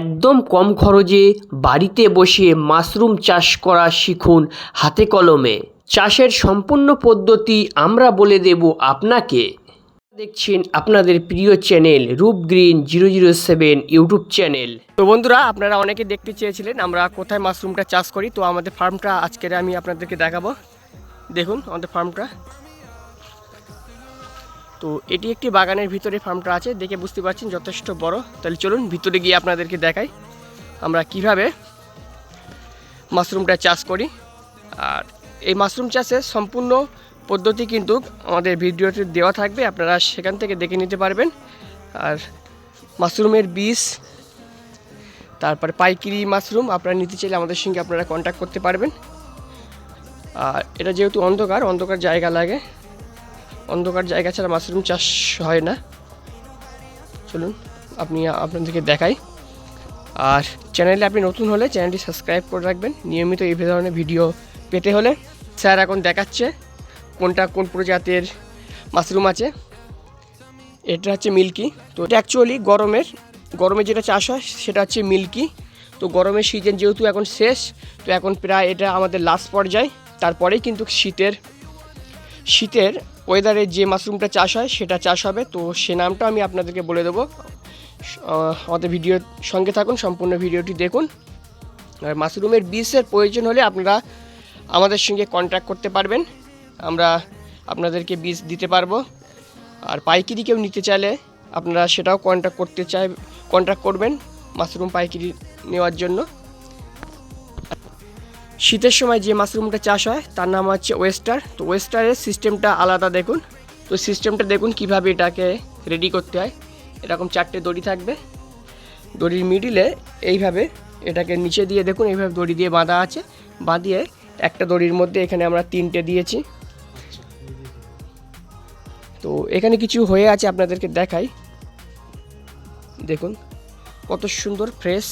একদম কম খরচে বাড়িতে বসে মাশরুম চাষ করা শিখুন হাতে কলমে। চাষের সম্পূর্ণ পদ্ধতি আমরা বলে দেব আপনাকে। দেখছেন আপনাদের প্রিয় channel Roop green zero zero seven YouTube channel. তো বন্ধুরা, আপনারা অনেকে দেখতে চেয়েছিলেন আমরা কোথায় মাশরুমটা চাষ করি, তো আমাদের ফার্মটা আজকের আমি আপনাদেরকে দেখাবো। দেখুন আমাদের ফার্মটা তো এটি একটি বাগানের ভিতরে ফার্মটা আছে, দেখে বুঝতে পারছেন যথেষ্ট বড়। তাহলে চলুন ভিতরে গিয়ে আপনাদেরকে দেখাই আমরা কীভাবে মাশরুমটা চাষ করি। আর এই মাশরুম চাষের সম্পূর্ণ পদ্ধতি কিন্তু আমাদের ভিডিওতে দেওয়া থাকবে, আপনারা সেখান থেকে দেখে নিতে পারবেন। আর মাশরুমের বীজ, তারপরে পাইকিরি মাশরুম, আপনারা নিতে চাইলে আমাদের সঙ্গে আপনারা কন্ট্যাক্ট করতে পারবেন। আর এটা যেহেতু অন্ধকার অন্ধকার জায়গা লাগে অন্ধকার জায়গা ছাড়া মাশরুম চাষ হয় না। চলুন, আপনি, আপনাদেরকে দেখাই। আর চ্যানেলে আপনি নতুন হলে চ্যানেলটি সাবস্ক্রাইব করে রাখবেন। নিয়মিত এই ধরনের ভিডিও পেতে হলে স্যার এখন দেখাচ্ছে কোনটা কোন প্রজাতির মাশরুম আছে। এটা হচ্ছে মিল্কি। তো এটা অ্যাকচুয়ালি গরমের, গরমে যেটা চাষ হয় সেটা হচ্ছে মিল্কি। তো গরমের সিজন যেহেতু এখন শেষ, তো এখন প্রায় এটা আমাদের লাস্ট পর্যায়ে। তারপরেই কিন্তু শীতের শীতের ওয়েদারে যে মাশরুমটা চাষ হয়, সেটা চাষ হবে। তো সে নামটা আমি আপনাদেরকে বলে দেবো। আমাদের ভিডিওর সঙ্গে থাকুন, সম্পূর্ণ ভিডিওটি দেখুন। আর মাশরুমের বীজের প্রয়োজন হলে আপনারা আমাদের সঙ্গে কন্ট্যাক্ট করতে পারবেন। আমরা আপনাদেরকে বীজ দিতে পারব। আর পাইকিরি কেউ নিতে চাইলে আপনারা সেটাও কন্ট্যাক্ট করতে চাই কন্ট্যাক্ট করবেন মাশরুম পাইকিরি নেওয়ার জন্য। শীতের সময় যে মাশরুমটা চাষ হয়, তার নাম হচ্ছে ওয়েস্টার তো ওয়েস্টারের সিস্টেমটা আলাদা দেখুন। তো সিস্টেমটা দেখুন কীভাবে এটাকে রেডি করতে হয়। এরকম চারটে দড়ি থাকবে। দড়ির মিডিলে এইভাবে এটাকে নিচে দিয়ে দেখুন, এইভাবে দড়ি দিয়ে বাঁধা আছে। বাঁধিয়ে একটা দড়ির মধ্যে এখানে আমরা তিনটে দিয়েছি। তো এখানে কিছু হয়ে আছে, আপনাদেরকে দেখাই। দেখুন, কত সুন্দর ফ্রেশ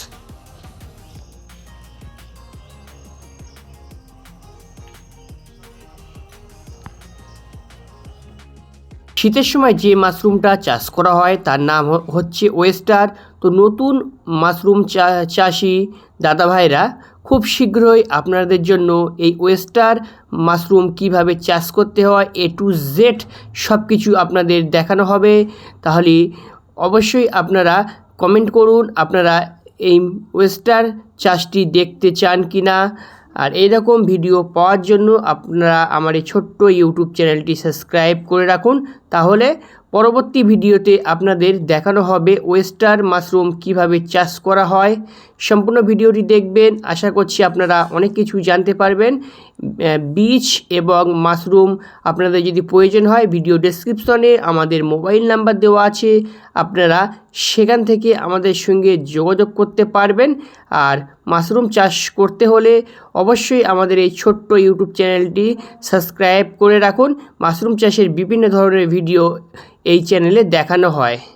শীতের সময় যে মাশরুমটা চাষ করা হয় তার নাম হচ্ছে ওয়েস্টার। তো নতুন মাশরুম চাষি দাদাভাইরা খুব শীঘ্রই আপনাদের জন্য এই ওয়েস্টার মাশরুম কীভাবে চাষ করতে হয়, এ টু জেড সব কিছু আপনাদের দেখানো হবে। তাহলে অবশ্যই আপনারা কমেন্ট করুন, আপনারা এই ওয়েস্টার চাষটি দেখতে চান কি না আর এরকম ভিডিও পাওয়ার জন্য আপনারা আমার এই ছোট্ট ইউটিউব চ্যানেলটি সাবস্ক্রাইব করে রাখুন, তাহলে পরবর্তী ভিডিওতে আপনাদের দেখানো হবে ওয়েস্টার মাশরুম কীভাবে চাষ করা হয়। সম্পূর্ণ ভিডিওটি দেখবেন। আশা করছি আপনারা অনেক কিছু জানতে পারবেন। বীজ এবং মাশরুম আপনাদের যদি প্রয়োজন হয়, ভিডিও ডেসক্রিপশনে আমাদের মোবাইল নাম্বার দেওয়া আছে। আপনারা সেখান থেকে আমাদের সঙ্গে যোগাযোগ করতে পারবেন। আর মাশরুম চাষ করতে হলে অবশ্যই আমাদের এই ছোট্ট ইউটিউব চ্যানেলটি সাবস্ক্রাইব করে রাখুন। মাশরুম চাষের বিভিন্ন ধরনের ভিডিও এই চ্যানেলে দেখানো হয়।